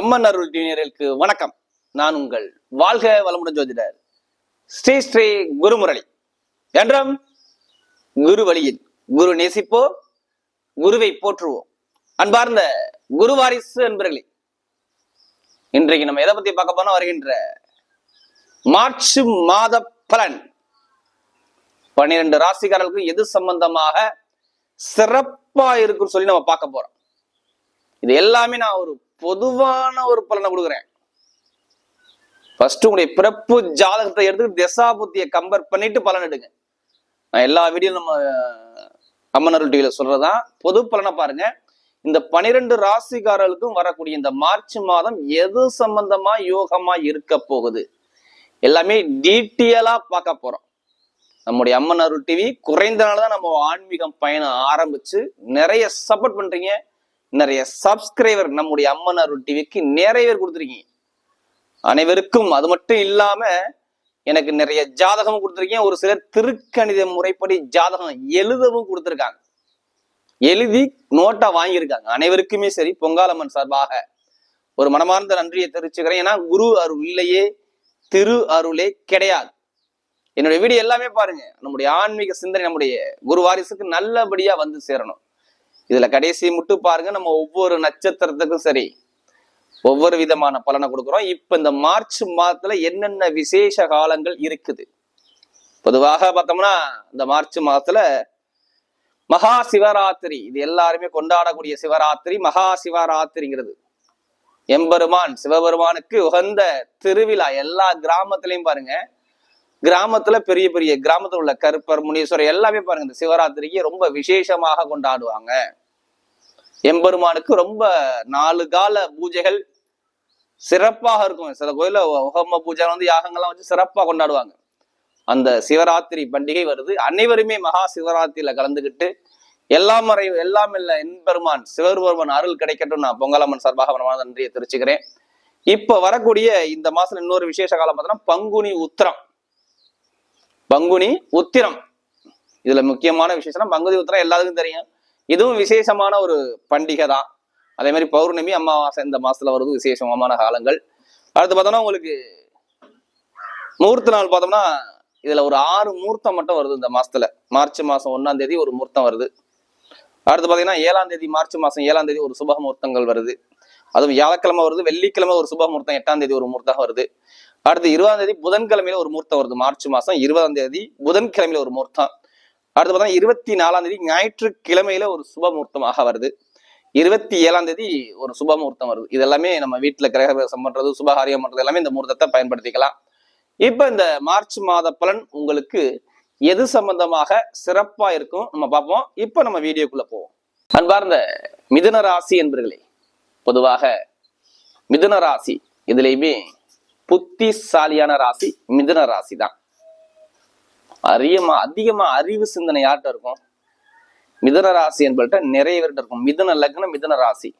அம்மன் அருள் ஜூனியர்களுக்கு வணக்கம். நான் உங்கள் வாழ்க வளமுடன் ஜோதிடர் ஸ்ரீ ஸ்ரீ குருமுரளி. என்றும் குரு வழியில் குரு நேசிப்போம் குருவை போற்றுவோம். அன்பார்ந்த குரு வாரிசு என்பர்களே இன்றைக்கு நம்ம எதை பத்தி பார்க்க போனா வருகின்ற மார்ச் மாத பலன். பன்னிரண்டு ராசிக்காரர்களுக்கு எது சம்பந்தமாக சிறப்பா இருக்குன்னு சொல்லி நம்ம பார்க்க போறோம். இது எல்லாமே நான் ஒரு பொதுவான ஒரு பலனை கொடுக்குறேன். ஃபர்ஸ்ட் உங்களுடைய பிறப்பு ஜாதகத்தை எடுத்து திசாபுத்தியை கம்பேர் பண்ணிட்டு பலன் எடுங்க. நான் எல்லா வீடியோ நம்ம அம்மனருள் டிவியில சொல்றதான் பொது பலனை பாருங்க. இந்த பனிரெண்டு ராசிக்காரர்களுக்கும் வரக்கூடிய இந்த மார்ச் மாதம் எது சம்பந்தமா யோகமா இருக்க போகுது? எல்லாமே டீட்டெயிலா பார்க்க போறோம். நம்முடைய அம்மன் அருள் டிவி குறைந்த நாள் தான் நம்ம ஆன்மீகம் பயணம் ஆரம்பிச்சு நிறைய சப்போர்ட் பண்றீங்க. நிறைய சப்ஸ்கிரைபர் நம்முடைய அம்மன் அருள் டிவிக்கு நிறைய பேர் கொடுத்துருக்கீங்க. அனைவருக்கும் அது மட்டும் இல்லாம எனக்கு நிறைய ஜாதகமும் கொடுத்துருக்கீங்க. ஒரு சிலர் திருக்கணித முறைப்படி ஜாதகம் எழுதவும் கொடுத்துருக்காங்க. எழுதி நோட்டா வாங்கியிருக்காங்க. அனைவருக்குமே சரி பொங்காலம்மன் சார்பாக ஒரு மனமார்ந்த நன்றியை தெரிவிச்சுக்கிறேன். ஏன்னா குரு அருள் இல்லையே திரு அருளே கிடையாது. என்னுடைய வீடியோ எல்லாமே பாருங்க. நம்முடைய ஆன்மீக சிந்தனை நம்முடைய குரு வாரிசுக்கு நல்லபடியா வந்து சேரணும். இதுல கடைசி முட்டு பாருங்க நம்ம ஒவ்வொரு நட்சத்திரத்துக்கும் சரி ஒவ்வொரு விதமான பலனை கொடுக்குறோம். இப்ப இந்த மார்ச் மாதத்துல என்னென்ன விசேஷ காலங்கள் இருக்குது? பொதுவாக பார்த்தோம்னா இந்த மார்ச் மாதத்துல மகா சிவராத்திரி இது எல்லாருமே கொண்டாடக்கூடிய சிவராத்திரி மகா சிவராத்திரிங்கிறது. எம்பெருமான் சிவபெருமானுக்கு உகந்த திருவிழா எல்லா கிராமத்திலையும் பாருங்க. கிராமத்துல பெரிய பெரிய கிராமத்தில் உள்ள கருப்பர் முனீஸ்வரர் எல்லாமே பாருங்க இந்த சிவராத்திரிக்கு ரொம்ப விசேஷமாக கொண்டாடுவாங்க. எம்பெருமானுக்கு ரொம்ப நாலு கால பூஜைகள் சிறப்பாக இருக்கும். சில கோயில உகம்ம பூஜை வந்து யாகங்கள்லாம் வச்சு சிறப்பாக கொண்டாடுவாங்க. அந்த சிவராத்திரி பண்டிகை வருது. அனைவருமே மகா சிவராத்திரியில கலந்துக்கிட்டு எல்லாம் மறை எல்லாம் இல்ல எம்பெருமான் சிவபெருமான் அருள் கிடைக்கட்டும். நான் பொங்கலம்மன் சார்பாக நன்றியை தெரிவிச்சுக்கிறேன். இப்ப வரக்கூடிய இந்த மாசம் இன்னொரு விசேஷ காலம் பார்த்தோம்னா பங்குனி உத்திரம். பங்குனி உத்திரம். இதுல முக்கியமான விசேஷம் பங்குனி உத்திரம் எல்லாத்துக்கும் தெரியும். இதுவும் விசேஷமான ஒரு பண்டிகை தான் அதே மாதிரி பௌர்ணமி அமாவாசை இந்த மாசத்துல வருது விசேஷமான காலங்கள். அடுத்து பார்த்தோம்னா உங்களுக்கு முகூர்த்த நாள் பார்த்தோம்னா இதுல ஒரு ஆறு முகூர்த்தம் மட்டும் வருது இந்த மாசத்துல. மார்ச் மாசம் ஒன்னாம் தேதி ஒரு முகூர்த்தம் வருது. அடுத்து பாத்தீங்கன்னா ஏழாம் தேதி மார்ச் மாசம் ஏழாம் தேதி ஒரு சுப முகூர்த்தங்கள் வருது. அதுவும் வியாழக்கிழமை வருது வெள்ளிக்கிழமை ஒரு சுப முகூர்த்தம் எட்டாம் தேதி ஒரு முகூர்த்தம் வருது. அடுத்து இருபதாம் தேதி புதன்கிழமையில ஒரு முகூர்த்தம் வருது மார்ச் மாசம் இருபதாம் தேதி புதன்கிழமையில ஒரு முகூர்த்தம். அடுத்து பார்த்தா இருபத்தி நாலாம் தேதி ஞாயிற்றுக்கிழமையில ஒரு சுபமுகூர்த்தமாக வருது. இருபத்தி ஏழாம் தேதி ஒரு சுபமுகூர்த்தம் வருது. இது எல்லாமே நம்ம வீட்டுல கிரகவசம் பண்றது சுபகாரியம் பண்றது எல்லாமே இந்த முகூர்த்தத்தை பயன்படுத்திக்கலாம். இப்ப இந்த மார்ச் மாத பலன் உங்களுக்கு எது சம்பந்தமாக சிறப்பா இருக்கும் நம்ம பார்ப்போம். இப்ப நம்ம வீடியோக்குள்ள போவோம். அன்பார்ந்த மிதுன ராசி என்பர்களே பொதுவாக மிதுன ராசி இதுலயுமே புத்திசாலியான ராசி மிதுன ராசி தான் அதிகமா அதிகமா அறிவு சிந்தனை யார்கிட்ட இருக்கும்? மிதுன ராசி என்பட்ட நிறைய பேர்கிட்ட இருக்கும். மிதுன லக்னம் மிதுன ராசி.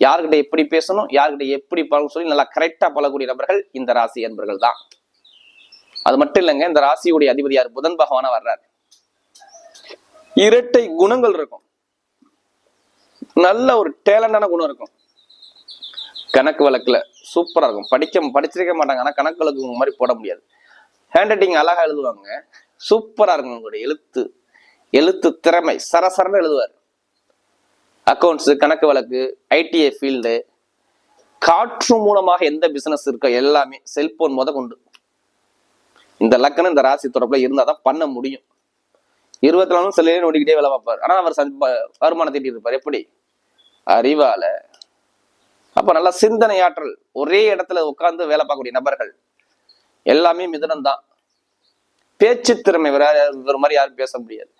யார்கிட்ட எப்படி பேசணும் யார்கிட்ட எப்படி பழகும் சொல்லி நல்லா கரெக்டா பழகக்கூடிய நபர்கள் இந்த ராசி என்பர்கள் தான். அது மட்டும் இல்லைங்க இந்த ராசியுடைய அதிபதி யார்? புதன் பகவானா வர்றாரு. இரட்டை குணங்கள் இருக்கும். நல்ல ஒரு டேலண்டான குணம் இருக்கும். கணக்கு வழக்குல சூப்பரா இருக்கும். படிக்க படிச்சிருக்க மாட்டாங்க. ஆனா கணக்கு வழக்கு மாதிரி போட முடியாது. ஹேண்ட் ரைட்டிங் அழகாக எழுதுவாங்க. சூப்பராக இருக்கும் உங்களுடைய எழுத்து. எழுத்து திறமை. சரசரன்னு எழுதுவார். அக்கௌண்ட்ஸு கணக்கு வழக்கு ஐடிஐ ஃபீல்டு காற்று மூலமாக எந்த பிசினஸ் இருக்கோ எல்லாமே செல்போன் முத கொண்டு. இந்த லக்கணம் இந்த ராசி தொடர்பில் இருந்தால் தான் பண்ண முடியும். இருபத்தி நாலு சில ஓடிக்கிட்டே வேலை பார்ப்பார். ஆனால் அவர் சம்ப- வருமானம் தீட்டி இருப்பார். எப்படி? அறிவால. அப்போ நல்லா சிந்தனையாற்றல். ஒரே இடத்துல உட்காந்து வேலை பார்க்கக்கூடிய நபர்கள். எல்லாமே மிதனம் தான் பேச்சு திறமை வேற ஒரு மாதிரி யாரும் பேச முடியாது.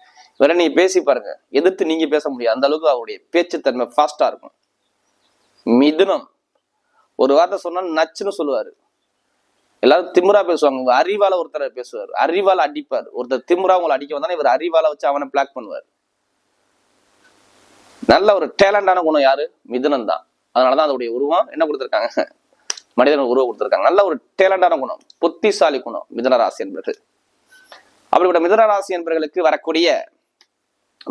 வேற நீங்க பேசி பாருங்க. எதிர்த்து நீங்க பேச முடியாது. அந்த அளவுக்கு அவருடைய பேச்சு தன்மை ஃபாஸ்டா இருக்கும். மிதுனம். ஒரு வார்த்தை சொன்னா நச்சுன்னு சொல்லுவாரு. எல்லாரும் திமுறா பேசுவாங்க. அறிவால ஒருத்தர் பேசுவார். அறிவால அடிப்பார். ஒருத்தர் திமுறா உங்களை அடிக்க வந்தானே இவர் அறிவால வச்சு அவனை பிளாக் பண்ணுவார். நல்ல ஒரு டேலண்டான குணம் யாரு? மிதுனம் தான் அதனாலதான் அதோடைய உருவம். என்ன கொடுத்துருக்காங்க? மனிதன் உருவம் கொடுத்துருக்காங்க. நல்ல ஒரு டேலண்டான குணம். புத்திசாலி குணம். மிதனராசி என்பது என்பர்கள். அப்படிப்பட்ட மிதனராசி என்பர்களுக்கு வரக்கூடிய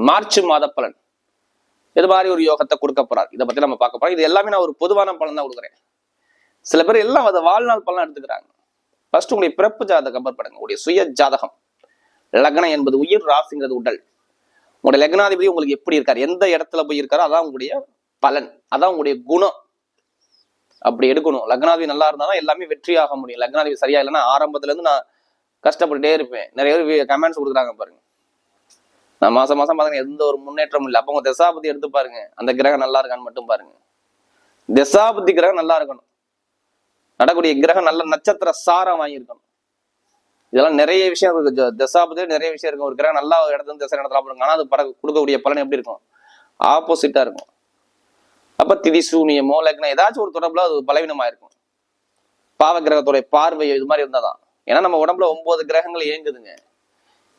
மார்ச் மாத பலன். இது மாதிரி ஒரு யோகத்தை கொடுக்க போறார். இதை பத்தி நம்ம பார்க்க போறோம். இது எல்லாமே நான் ஒரு பொதுவான பலன் தான் கொடுக்குறேன். சில பேர் எல்லாம் அதை வாழ்நாள் பலன் எடுத்துக்கிறாங்க. ஃபர்ஸ்ட் உங்களுடைய பிறப்பு ஜாதகம் கம்பேர் பண்ணுங்க. உங்களுடைய சுய ஜாதகம். லக்னம் என்பது உயிர் ராசிங்கிறது உடல். உங்களுடைய லக்னாதிபதி உங்களுக்கு எப்படி இருக்காரு? எந்த இடத்துல போய் இருக்காரோ அதான் உங்களுடைய பலன். அதான் உங்களுடைய குணம். அப்படி எடுக்கணும். லக்னாதிபதி நல்லா இருந்தா தான் எல்லாமே வெற்றியாக முடியும். லக்னாதிபதி சரியா இல்லைன்னா ஆரம்பத்துல இருந்து நான் கஷ்டப்பட்டுட்டே இருப்பேன். நிறைய பேர் கமெண்ட்ஸ் கொடுக்குறாங்க பாருங்க. நான் மாசம் மாசம் பாருங்க எந்த ஒரு முன்னேற்றமும் இல்லை. அப்ப உங்க தசாபதி எடுத்து பாருங்க. அந்த கிரகம் நல்லா இருக்கான்னு மட்டும் பாருங்க. தசாபதி கிரகம் நல்லா இருக்கணும். நடக்கூடிய கிரகம் நல்ல நட்சத்திர சாரம் வாங்கியிருக்கணும். இதெல்லாம் நிறைய விஷயம் இருக்கு தசாபதி நிறைய விஷயம் இருக்கும். ஒரு கிரகம் நல்லா ஒரு இடத்துல இருந்து தசை இடத்துல ஆனா அது பட கொடுக்கக்கூடிய பலன் எப்படி இருக்கும்? ஆப்போசிட்டா இருக்கும். அப்ப திதி சூனியமோ லக்னம் ஏதாச்சும் ஒரு தொடர்புல அது பலவீனமா இருக்கும் பாவ கிரகத்துடைய பார்வையோ இது மாதிரி இருந்தாதான். ஏன்னா நம்ம உடம்புல ஒன்பது கிரகங்கள் இயங்குதுங்க.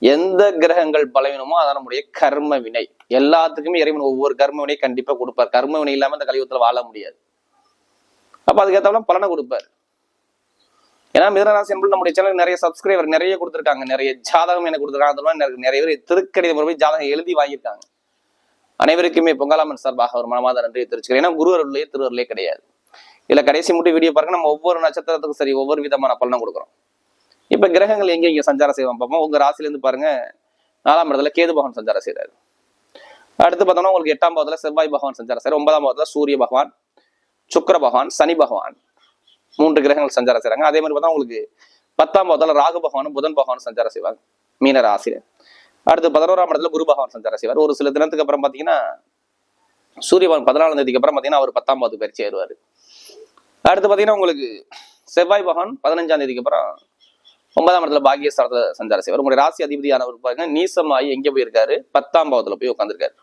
எந்த கிரகங்கள் பலவீனமோ அதான் நம்முடைய கர்ம வினை. எல்லாத்துக்குமே இறைவன் ஒவ்வொரு கர்ம வினை கண்டிப்பா கொடுப்பார். கர்ம வினை இல்லாம இந்த கலியுகத்துல வாழ முடியாது. அப்ப அதுக்கேற்ற பலனை கொடுப்பார். ஏன்னா மிதனராசி என்பது நம்முடைய சேனல் நிறைய சப்ஸ்கிரைபர் நிறைய கொடுத்துருக்காங்க. நிறைய ஜாதகம் எனக்கு கொடுத்துருக்காங்க. நிறைய- நிறைய பேர் திருக்கணித முறை ஜாதகம் எழுதி வாங்கியிருக்காங்க. அனைவருக்குமே பொங்கலாமன் சார்பாக ஒரு மனமாத நன்றியை தெரிவிச்சுக்கிறேன். ஏன்னா குருவருளே திருவருளே கிடையாது. இதுல கடைசி மட்டும் வீடியோ பாருங்க நம்ம ஒவ்வொரு நட்சத்திரத்துக்கும் சரி ஒவ்வொரு விதமான பலனும் கொடுக்குறோம். இப்ப கிரகங்கள் எங்க எங்க சஞ்சாரம் செய்வோம் பார்ப்போம் உங்க ராசிலேருந்து பாருங்க நாலாம் இடத்துல கேது பகவான் சஞ்சாரம் செய்றாரு. அடுத்து பார்த்தோம்னா உங்களுக்கு எட்டாம் பாவத்துல செவ்வாய் பகவான் சஞ்சாரம் செய்றாரு. ஒன்பதாம் பாவத்துல சூரிய பகவான் சுக்கிர பகவான் சனி பகவான் மூன்று கிரகங்கள் சஞ்சாரம் செய்றாங்க. அதே மாதிரி பார்த்தா உங்களுக்கு பத்தாம் பாவத்துல ராகு பகவானும் புதன் பகவானும் சஞ்சாரம் செய்வாங்க. மீன ராசியில. அடுத்து பதினோராம் இடத்துல குரு பகவான் சஞ்சாரம் செய்வார். ஒரு சில தினத்துக்கு அப்புறம் பாத்தீங்கன்னா சூரியபகவான் பதினாலாம் தேதிக்கு அப்புறம் பாத்தீங்கன்னா அவர் பத்தாம் பாவத்துக்கு பயிற்சி அடுத்து பாத்தீங்கன்னா உங்களுக்கு செவ்வாய் பகவான் பதினஞ்சாம் தேதிக்கு அப்புறம் ஒன்பதாம் இடத்துல பாக்கியஸ்தானத்துல சஞ்சாரம் செய்வார். உங்களுடைய ராசி அதிபதியானவர் பாருங்க நீசமாயி எங்க போயிருக்காரு? பத்தாம் பாவத்துல போய் உட்காந்துருக்காரு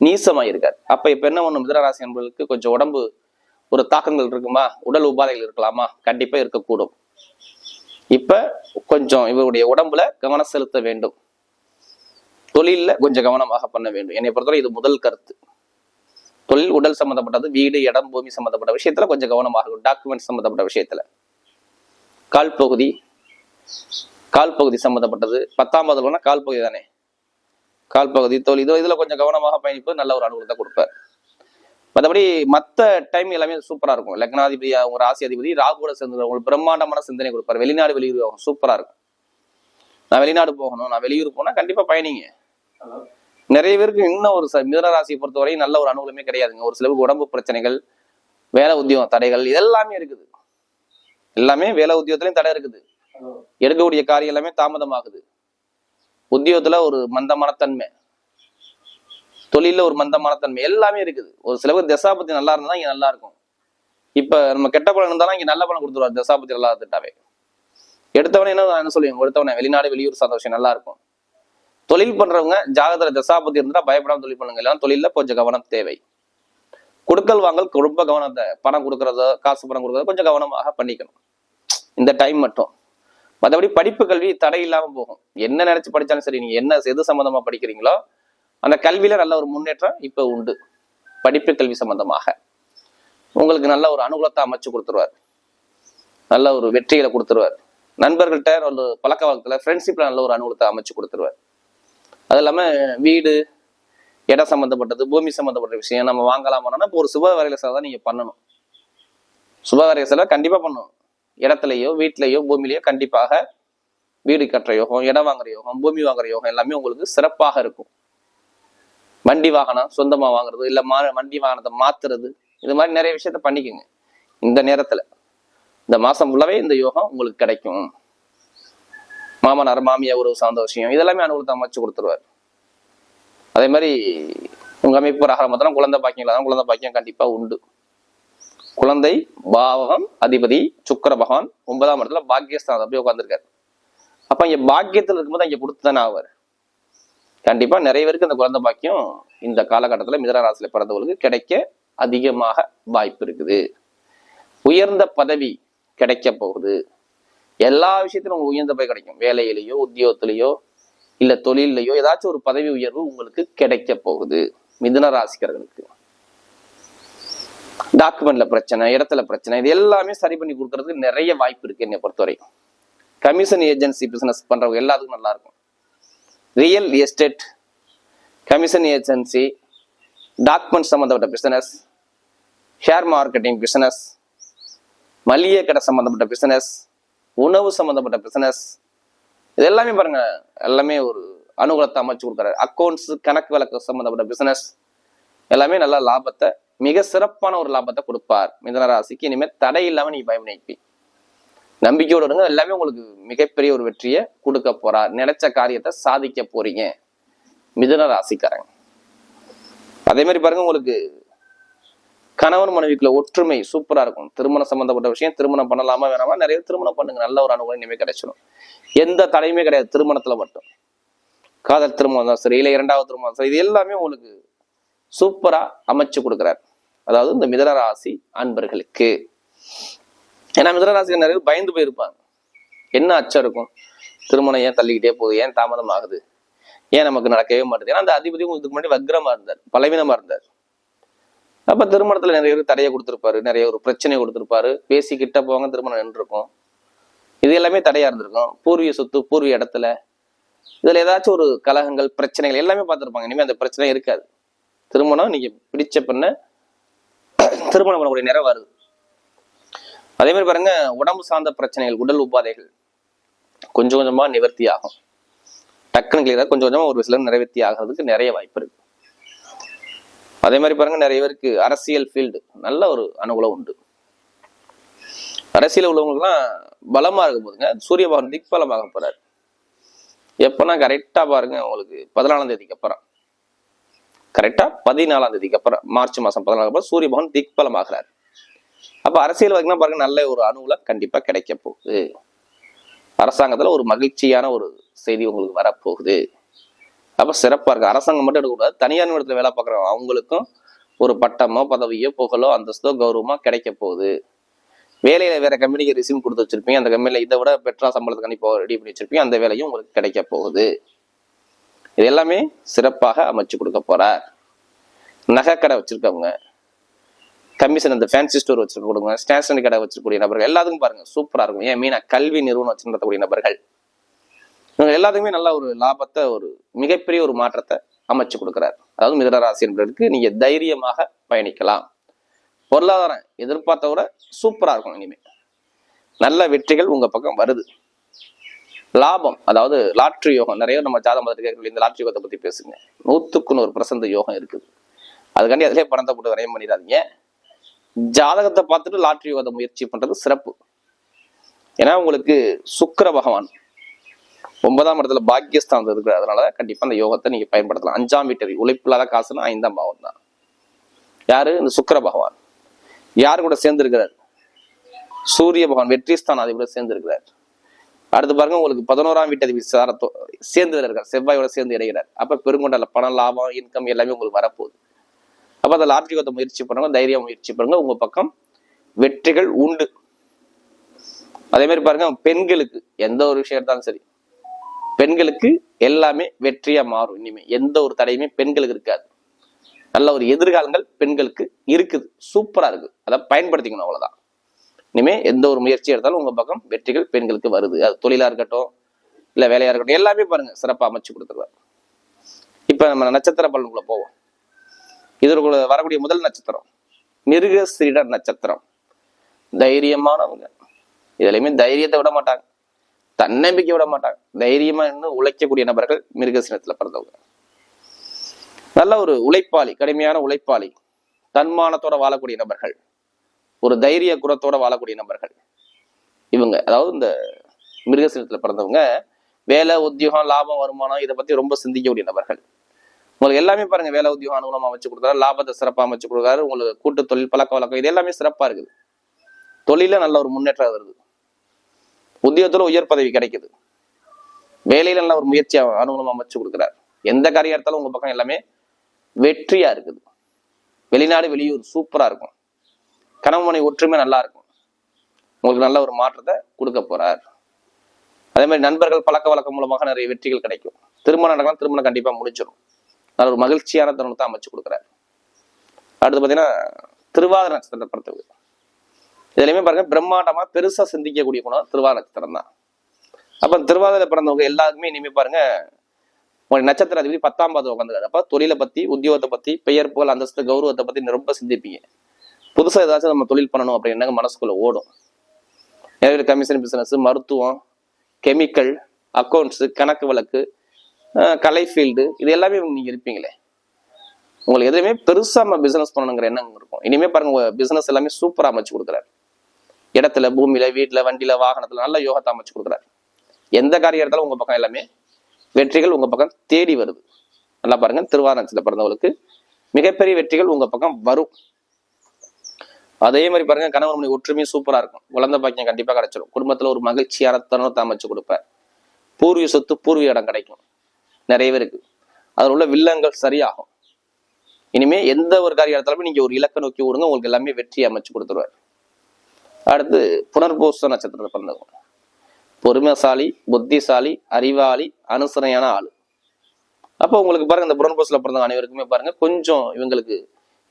நீசமாயி இருக்காரு. அப்ப இப்ப என்ன பண்ணும்? மிதன ராசி என்பவர்களுக்கு கொஞ்சம் உடம்பு ஒரு தாக்கங்கள் இருக்குமா? உடல் உபாதைகள் இருக்கலாமா? கண்டிப்பா இருக்கக்கூடும். இப்ப கொஞ்சம் இவருடைய உடம்புல கவனம் செலுத்த வேண்டும். தொழிலில் கொஞ்சம் கவனமாக பண்ண வேண்டும். என்னை பொறுத்தவரை இது முதல் கருத்து. தொழில் உடல் சம்மந்தப்பட்டது வீடு இடம் பூமி சம்மந்தப்பட்ட விஷயத்துல கொஞ்சம் கவனமாக டாக்குமெண்ட் சம்மந்தப்பட்ட விஷயத்துல. கால் பகுதி கால் பகுதி சம்மந்தப்பட்டது பத்தாம் பதில் கால் பகுதி தானே? கால் பகுதி தோல் இதோ இதில் கொஞ்சம் கவனமாக பயணிப்பு நல்ல ஒரு அனுகூலத்தை கொடுப்பார் மற்றபடி மற்ற டைம் எல்லாமே சூப்பராக இருக்கும். லக்னாதிபதி அவங்க ராசி அதிபதி ராகுவோட சேர்ந்து உங்களுக்கு பிரம்மாண்டமான சிந்தனை கொடுப்பார். வெளிநாடு வெளியூர் சூப்பராக இருக்கும். நான் வெளிநாடு போகணும். நான் வெளியூர் போனால் கண்டிப்பாக பயணிங்க. நிறைய பேருக்கு இன்னும் ஒரு ச- பொறுத்தவரை நல்ல ஒரு அனுகூலமே கிடையாதுங்க. ஒரு சிலருக்கு உடம்பு பிரச்சனைகள் வேலை உத்தியோகம் தடைகள் இதெல்லாமே இருக்குது. எல்லாமே வேலை உத்தியோகத்திலையும் தடை இருக்குது. எடுக்கக்கூடிய காரியம் எல்லாமே தாமதமாகுது. உத்தியோகத்துல ஒரு மந்தமனத்தன்மை தொழில ஒரு மந்த மனத்தன்மை எல்லாமே இருக்குது. ஒரு சில தசாபத்தி நல்லா இருந்தா இங்க நல்லா இருக்கும். இப்ப நம்ம கெட்ட பலன் இருந்தாலும் இங்க நல்ல பலன் கொடுத்துருவாரு தசாபத்தி நல்லா இருந்துட்டாவே எடுத்தவனே என்ன என்ன சொல்லுவீங்க எடுத்தவனே வெளிநாடு வெளியூர் சந்தோஷம் நல்லா இருக்கும். தொழில் பண்றவங்க ஜாகத்துல தசாபத்தி இருந்தா பயப்படாம தொழில் பண்ணுங்க. இல்லைன்னா தொழில கொஞ்சம் கவனம் தேவை. கொடுக்கல் வாங்கல் ரொம்ப கவனத்தை பணம் கொடுக்கறதோ காசு பணம் கொடுக்கறதோ கொஞ்சம் கவனமாக பண்ணிக்கணும். இந்த டைம் மட்டும். மற்றபடி படிப்பு கல்வி தடை இல்லாம போகும். என்ன நினைச்சு படிச்சாலும் சரி நீங்க என்ன எது சம்பந்தமா படிக்கிறீங்களோ அந்த கல்வியில நல்ல ஒரு முன்னேற்றம் இப்ப உண்டு. படிப்பு கல்வி சம்பந்தமாக. உங்களுக்கு நல்ல ஒரு அனுகூலத்தை அமைச்சு கொடுத்துருவார். நல்ல ஒரு வெற்றிகளை கொடுத்துருவார். நண்பர்கள்ட்ட ஒரு பழக்க வழக்கத்துல ஃப்ரெண்ட்ஷிப்ல நல்ல ஒரு அனுகூலத்தை அமைச்சு கொடுத்துருவார். அது இல்லாமல் வீடு இடம் சம்மந்தப்பட்டது பூமி சம்மந்தப்பட்ட விஷயம் நம்ம வாங்கலாமான்னா இப்போ ஒரு சுப வரையில செலவு தான் நீங்கள் பண்ணணும். சுப வரையில செலவு கண்டிப்பாக பண்ணணும். இடத்துலையோ வீட்லேயோ பூமியிலயோ கண்டிப்பாக வீடு கட்டுற யோகம் இடம் வாங்குற யோகம் பூமி வாங்குற யோகம் எல்லாமே உங்களுக்கு சிறப்பாக இருக்கும். வண்டி வாகனம் சொந்தமாக வாங்குறது இல்லை மா வண்டி வாகனத்தை மாத்துறது இது மாதிரி நிறைய விஷயத்த பண்ணிக்கோங்க. இந்த நேரத்தில். இந்த மாதம் ஃபுல்லாகவே இந்த யோகம் உங்களுக்கு கிடைக்கும். மாமனார் மாமியார் உறவு சார்ந்த விஷயம் இதெல்லாமே அனுகூலத்தை அமைச்சு கொடுத்துருவார். அதே மாதிரி உங்க அமைப்பு ரகரம் பார்த்தோம்னா குழந்தை பாக்கியம் இல்லாத குழந்தை பாக்கியம் கண்டிப்பா உண்டு. குழந்தை பாவகம் அதிபதி சுக்கர பகவான் ஒன்பதாம் இடத்துல பாக்கியஸ்தான் அப்படியே உட்காந்துருக்காரு அப்ப இங்க பாக்கியத்தில் இருக்கும்போது இங்க கொடுத்துதானே ஆவார். கண்டிப்பா நிறைய பேருக்கு அந்த குழந்தை பாக்கியம் இந்த காலகட்டத்தில் மிதன பிறந்தவர்களுக்கு கிடைக்க அதிகமாக வாய்ப்பு இருக்குது. உயர்ந்த பதவி கிடைக்க போகுது. எல்லா விஷயத்திலும் உங்களுக்கு உயர்ந்த போய் கிடைக்கும். வேலையிலேயோ உத்தியோகத்திலேயோ இல்ல தொழிலையோ ஏதாச்சும் ஒரு பதவி உயர்வு உங்களுக்கு கிடைக்க போகுது. மிதுன ராசிக்காரர்களுக்கு. டாக்குமெண்ட்ல பிரச்சனை இடத்துல பிரச்சனை இது எல்லாமே சரி பண்ணி கொடுக்கறதுக்கு நிறைய வாய்ப்பு இருக்கு என்னை பொறுத்தவரைக்கும். கமிஷன் ஏஜென்சி பிசினஸ் பண்றவங்க எல்லாத்துக்கும் நல்லா இருக்கும். Real estate commission agency document சம்மந்தப்பட்ட பிசினஸ் ஷேர் மார்க்கெட்டிங் பிசினஸ் மளிகை கடை சம்மந்தப்பட்ட பிசினஸ் உணவு சம்மந்தப்பட்ட பிசினஸ் இது எல்லாமே பாருங்க எல்லாமே ஒரு அனுகூலத்தை அமைச்சு கொடுக்குறாரு. அக்கௌண்ட்ஸ் கணக்கு வழக்கு சம்மந்தப்பட்ட பிசினஸ் எல்லாமே நல்ல லாபத்தை மிக சிறப்பான ஒரு லாபத்தை கொடுப்பார் மிதன ராசிக்கு. இனிமேல் தடை இல்லாம பயம் நினைப்பி நம்பிக்கையோடு இருங்க எல்லாமே உங்களுக்கு மிகப்பெரிய ஒரு வெற்றியை கொடுக்க போறார். நினைச்ச காரியத்தை சாதிக்க போறீங்க. மிதன ராசிக்காரங்க. அதே மாதிரி பாருங்க உங்களுக்கு கணவன் மனைவிக்குள்ள ஒற்றுமை சூப்பரா இருக்கும். திருமணம் சம்பந்தப்பட்ட விஷயம் திருமணம் பண்ணலாமா வேணாமா நிறைய திருமணம் பண்ணுங்க. நல்ல ஒரு அனுகூலம் இனிமே கிடைச்சிடும் எந்த தடையுமே கிடையாது திருமணத்துல மட்டும். காதல் திருமணம் தான் சரி இல்லை இரண்டாவது திருமணம் சரி இது எல்லாமே உங்களுக்கு சூப்பரா அமைச்சு கொடுக்குறாரு. அதாவது இந்த மிதனராசி அன்பர்களுக்கு. ஏன்னா மிதனராசிக்கு ராசி நிறைய பயந்து போயிருப்பாங்க. என்ன அச்சம் இருக்கும்? திருமணம் ஏன் தள்ளிக்கிட்டே போகுது? ஏன் தாமதம் ஆகுது ஏன் நமக்கு நடக்கவே மாட்டேது? ஏன்னா அந்த அதிபதி உங்களுக்கு முன்னாடி வக்ரமா இருந்தார் பலவீனமா இருந்தார். அப்ப திருமணத்துல நிறைய பேர் தடையை கொடுத்துருப்பாரு. நிறைய ஒரு பிரச்சனை கொடுத்துருப்பாரு. பேசி கிட்ட போவாங்க திருமணம் நின்றுருக்கும். இது எல்லாமே தடையா இருந்திருக்கும். பூர்வீக சொத்து பூர்வீக இடத்துல. இதுல ஏதாச்சும் ஒரு கலகங்கள் பிரச்சனைகள் எல்லாமே பார்த்துருப்பாங்க. இனிமேல் அந்த பிரச்சனை இருக்காது. திருமணம் நீங்க பிடிச்ச பெண்ண திருமணம் பண்ணக்கூடிய நேரம் வருது. அதே மாதிரி பாருங்க உடம்பு சார்ந்த பிரச்சனைகள் உடல் உபாதைகள் கொஞ்சம் கொஞ்சமா நிவர்த்தி ஆகும். டக்குன்னு கிளியரா கொஞ்சம் கொஞ்சமா ஒரு சிலர் நிறைவேற்றி ஆகிறதுக்கு நிறைய வாய்ப்பு இருக்கு. அதே மாதிரி பாருங்க நிறைய பேருக்கு அரசியல் ஃபீல்டு நல்ல ஒரு அனுகூலம் உண்டு. அரசியல் உள்ளவங்களுக்குலாம் பலமா இருக்கும் போதுங்க. சூரிய பகவான் திக்பலமாக போறாரு. எப்பனா கரெக்டா பாருங்க உங்களுக்கு பதினாலாம் தேதிக்கு அப்புறம். கரெக்டா பதினாலாம் தேதிக்கு அப்புறம் மார்ச் மாசம் பதினாலாம் அப்புறம் சூரிய பகவான் திக்பலமாகிறார். அப்ப அரசியல் வரைக்கும் பாருங்க நல்ல ஒரு அனுகூலம் கண்டிப்பா கிடைக்க போகுது. அரசாங்கத்துல ஒரு மகிழ்ச்சியான ஒரு செய்தி உங்களுக்கு வரப்போகுது. அப்போ சிறப்பாக இருக்குது அரசாங்கம் மட்டும் எடுக்கக்கூடாது. தனியார் நிறுவனத்தில் வேலை பார்க்குறவங்க அவங்களுக்கும் ஒரு பட்டமோ பதவியோ புகழோ அந்தஸ்தோ கௌரவமாக கிடைக்க போகுது. வேலையில் வேறு கம்பெனிக்கு ரிசீவ் கொடுத்து வச்சிருப்பீங்க. அந்த கம்பெனியில் இதை விட பெட்ரா சம்பளத்துக்கு அனுப்பி ரெடி பண்ணி வச்சுருப்பீங்க. அந்த வேலையும் உங்களுக்கு கிடைக்க போகுது. இது எல்லாமே சிறப்பாக அமைச்சு கொடுக்க நகை நகைக்கடை வச்சுருக்கவங்க கமிஷன் அந்த ஃபேன்சி ஸ்டோர் வச்சுருக்க கொடுங்க ஸ்டேஷனரி கடை வச்சிருக்கக்கூடிய நபர்கள் எல்லாத்துக்கும் பாருங்கள் சூப்பராக இருக்கும். ஏன் மீனா கல்வி நிறுவனம் வச்சிருக்கக்கூடிய நபர்கள். இவங்க எல்லாத்துக்குமே நல்ல ஒரு லாபத்தை ஒரு மிகப்பெரிய ஒரு மாற்றத்தை அமைச்சு கொடுக்குறாரு. அதாவது மிதனராசி என்பதற்கு நீங்க தைரியமாக பயணிக்கலாம். பொருளாதாரம் எதிர்பார்த்த விட சூப்பரா இருக்கும் இனிமே. நல்ல வெற்றிகள் உங்க பக்கம் வருது. லாபம் அதாவது லாட்ரி யோகம் நிறைய நம்ம ஜாதகம் பார்த்துட்டு கேட்கக்கூடிய இந்த லாட்ரி யோகத்தை பத்தி பேசுங்க. நூத்துக்கு நூறு பிரசந்த யோகம் இருக்குது. அதுக்காண்டி அதிலே பணத்தை போட்டு விரயம் பண்ணிடாதீங்க. ஜாதகத்தை பார்த்துட்டு லாட்ரி யோகத்தை முயற்சி பண்றது சிறப்பு. ஏன்னா உங்களுக்கு சுக்கர பகவான் ஒன்பதாம் இடத்துல பாக்கியஸ்தானம் இருக்கிற அதனால கண்டிப்பா அந்த யோகத்தை நீங்க பயன்படுத்தலாம். அஞ்சாம் வீட்டரி உழைப்பில்லாத காசுன்னா ஐந்தாம் பாவம் தான். யாரு? இந்த சுக்கர பகவான். யாரு கூட சேர்ந்து இருக்கிறார் சூரிய பகவான் வெற்றி ஸ்தானம் கூட சேர்ந்து இருக்கிறார் அடுத்து பாருங்க உங்களுக்கு பதினோராம் வீட்டதிபதி சாரத்தோ சேர்ந்து இருக்கார். செவ்வாயோட சேர்ந்து இடைகிறார் அப்ப பெருங்கொண்டால பணம் லாபம் இன்கம் எல்லாமே உங்களுக்கு வரப்போகுது. அப்ப அந்த லாட்ரி முயற்சி பண்ணுங்க தைரியம் முயற்சி பண்ணுங்க. உங்க பக்கம் வெற்றிகள் உண்டு. அதே மாதிரி பாருங்க பெண்களுக்கு எந்த ஒரு விஷயம் இருந்தாலும் சரி பெண்களுக்கு எல்லாமே வெற்றியா மாறும். இனிமே எந்த ஒரு தடையுமே பெண்களுக்கு இருக்காது. நல்ல ஒரு எதிர்காலங்கள் பெண்களுக்கு இருக்குது. சூப்பரா இருக்கு. அதை பயன்படுத்திக்கணும் அவ்வளவுதான். இனிமே எந்த ஒரு முயற்சி எடுத்தாலும் உங்க பக்கம் வெற்றிகள் பெண்களுக்கு வருது. அது தொழிலா இருக்கட்டும் இல்ல வேலையா இருக்கட்டும் எல்லாமே பாருங்க. சிறப்பா அமைச்சு கொடுத்துருவாரு. இப்ப நம்ம நட்சத்திர பலனுக்குள்ள போவோம். இதற்குள்ள வரக்கூடிய முதல் நட்சத்திரம் மிருக நட்சத்திரம். தைரியமானவங்க. இதுலயுமே தைரியத்தை விட மாட்டாங்க. தன்னம்பிக்கை விட மாட்டாங்க. தைரியமா இன்னும் உழைக்கக்கூடிய நபர்கள் மிருகசினத்துல பிறந்தவங்க. நல்ல ஒரு உழைப்பாளி கடுமையான உழைப்பாளி தன்மானத்தோட வாழக்கூடிய நபர்கள் ஒரு தைரிய குணத்தோட வாழக்கூடிய நபர்கள். இவங்க அதாவது இந்த மிருகசீனத்துல பிறந்தவங்க வேலை உத்தியோகம் லாபம் வருமானம் இதை பத்தி ரொம்ப சிந்திக்கக்கூடிய நபர்கள். உங்களுக்கு எல்லாமே பாருங்க வேலை உத்தியோகம் அனுகூலமா அமைச்சு கொடுக்குறாரு லாபத்தை சிறப்பா அமைச்சு கொடுக்குறாரு உங்களுக்கு கூட்டு தொழில் பழக்க வழக்கம் இது எல்லாமே சிறப்பா இருக்குது. தொழில நல்ல ஒரு முன்னேற்றம் வருது. உத்தியோகத்துல உயர் பதவி கிடைக்குது. வேலையில நல்ல ஒரு முயற்சி அனுகூலமா அமைச்சு கொடுக்குறாரு. எந்த காரியம் எடுத்தாலும் உங்க பக்கம் எல்லாமே வெற்றியா இருக்குது. வெளிநாடு வெளியூர் சூப்பரா இருக்கும். கணவன் மனை ஒற்றுமை நல்லா இருக்கும். உங்களுக்கு நல்ல ஒரு மாற்றத்தை கொடுக்க போறார். அதே மாதிரி நண்பர்கள் பழக்க வழக்கம் மூலமாக நிறைய வெற்றிகள் கிடைக்கும். திருமணம் நடக்கலாம் திருமணம் கண்டிப்பா முடிச்சிடும் நல்ல ஒரு மகிழ்ச்சியான தருணத்தை அமைச்சு கொடுக்குறாரு. அடுத்து பார்த்தீங்கன்னா திருவாதிர நட்சத்திரத்தை பொறுத்தவரை. இதுலையுமே பாருங்க பிரம்மாண்டமா பெருசா சிந்திக்கக்கூடிய குணம் திருவாதிர நட்சத்திரம் தான். அப்ப திருவாதிரை பிறந்தவங்க எல்லாருக்குமே இனிமே பாருங்க உங்களுடைய நட்சத்திர அதிபதி பத்தாம் பாதம் உட்காந்துக்காது அப்ப தொழிலை பத்தி உத்தியோகத்தை பத்தி பெயர் புகழ் அந்தஸ்து கௌரவத்தை பத்தி ரொம்ப சிந்திப்பீங்க. புதுசா ஏதாச்சும் நம்ம தொழில் பண்ணணும் அப்படின்னு மனசுக்குள்ள ஓடும். நிறைய கமிஷன் பிசினஸ் மருத்துவம் கெமிக்கல் அக்கௌண்ட்ஸ் கணக்கு வழக்கு கலை ஃபீல்டு இது எல்லாமே நீங்க இருப்பீங்களே. உங்களுக்கு எதுவுமே பெருசா நம்ம பிசினஸ் பண்ணணுங்கிற எண்ணம் இருக்கும். இனிமே பாருங்க பிசினஸ் எல்லாமே சூப்பரா அமைச்சு கொடுக்குறாரு. இடத்துல பூமியில வீட்டுல வண்டியில வாகனத்துல நல்ல யோகத்தை அமைச்சு கொடுக்குறாரு. எந்த காரியம் எடுத்தாலும் உங்க பக்கம் எல்லாமே வெற்றிகள் உங்க பக்கம் தேடி வருது. நல்லா பாருங்க திருவாரூரத்தில் பிறந்தவங்களுக்கு மிகப்பெரிய வெற்றிகள் உங்க பக்கம் வரும். அதே மாதிரி பாருங்க கணவன் மணி ஒற்றுமையும் சூப்பரா இருக்கும். குழந்தை பாக்கியம் கண்டிப்பா கிடைச்சிடும் குடும்பத்துல ஒரு மகிழ்ச்சியான தருணத்தை அமைச்சு கொடுப்பார். பூர்வீக சொத்து பூர்வீக இடம் கிடைக்கும். நிறைய பேருக்கு அதில் உள்ள வில்லங்கள் சரியாகும். இனிமே எந்த ஒரு காரியம் எடுத்தாலுமே நீங்க ஒரு இலக்கை நோக்கி விடுங்க உங்களுக்கு எல்லாமே வெற்றி அமைச்சு கொடுத்துருவாரு. அடுத்து புனர்பூச நட்சத்திரத்தை பிறந்தவங்க. பொறுமைசாலி புத்திசாலி அறிவாளி அனுசரணையான ஆள். அப்போ உங்களுக்கு பாருங்க இந்த புனர்பூசில் பிறந்த அனைவருக்குமே பாருங்க கொஞ்சம் இவங்களுக்கு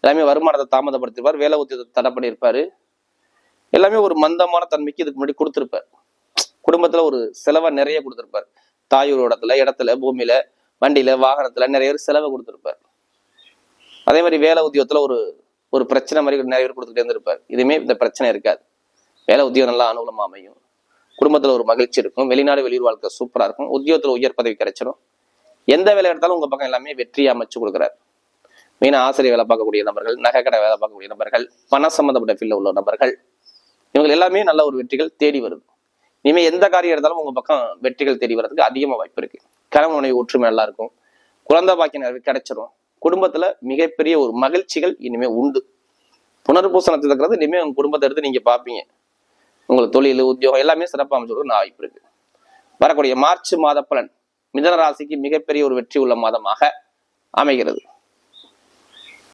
எல்லாமே வருமானத்தை தாமதப்படுத்திருப்பார் வேலை உத்தியத்தை தடை பண்ணியிருப்பாரு. எல்லாமே ஒரு மந்தமான தன்மைக்கு இதுக்கு முன்னாடி கொடுத்துருப்பார். குடும்பத்துல ஒரு செலவை நிறைய கொடுத்துருப்பார். தாயூர் இடத்துல இடத்துல பூமியில வண்டியில வாகனத்துல நிறைய பேர் செலவை கொடுத்துருப்பார். அதே மாதிரி வேலை உத்தியோகத்துல ஒரு ஒரு பிரச்சனை மாதிரி நிறைய பேர் கொடுத்துட்டே இருந்திருப்பார். இதுவுமே இந்த பிரச்சனை இருக்காது. வேலை உத்தியோகம் நல்லா அனுகூலமாக அமையும். குடும்பத்தில் ஒரு மகிழ்ச்சி இருக்கும். வெளிநாடு வெளியூர் வாழ்க்கை சூப்பராக இருக்கும். உத்தியோகத்தில் உயர் பதவி கிடைச்சிடும் எந்த வேலை எடுத்தாலும் உங்கள் பக்கம் எல்லாமே வெற்றியை அமைச்சு கொடுக்குறாரு. மெயினாக ஆசிரியர் வேலை பார்க்கக்கூடிய நபர்கள் நகைக்கடை வேலை பார்க்கக்கூடிய நபர்கள் பண சம்மந்தப்பட்ட ஃபீல்டில் உள்ள நபர்கள் இவங்க எல்லாமே நல்ல ஒரு வெற்றிகள் தேடி வருது. இனிமேல் எந்த காரியம் எடுத்தாலும் உங்கள் பக்கம் வெற்றிகள் தேடி வர்றதுக்கு அதிகமாக வாய்ப்பு இருக்குது கணவன் உணவு ஒற்றுமை நல்லா இருக்கும். குழந்தை பாக்கியம் நிறைய கிடைச்சிரும். குடும்பத்தில் மிகப்பெரிய ஒரு மகிழ்ச்சிகள் இனிமேல் உண்டு. புனர்பூசணத்தில் இருக்கிறது இனிமேல் உங்கள் குடும்பத்தை எடுத்து நீங்கள் பார்ப்பீங்க. உங்களுக்கு தொழில் உத்தியோகம் எல்லாமே சிறப்பாக அமைச்சு வாய்ப்பு இருக்கு வரக்கூடிய மார்ச் மாத பலன் மிதன ராசிக்கு மிகப்பெரிய ஒரு வெற்றி உள்ள மாதமாக அமைகிறது.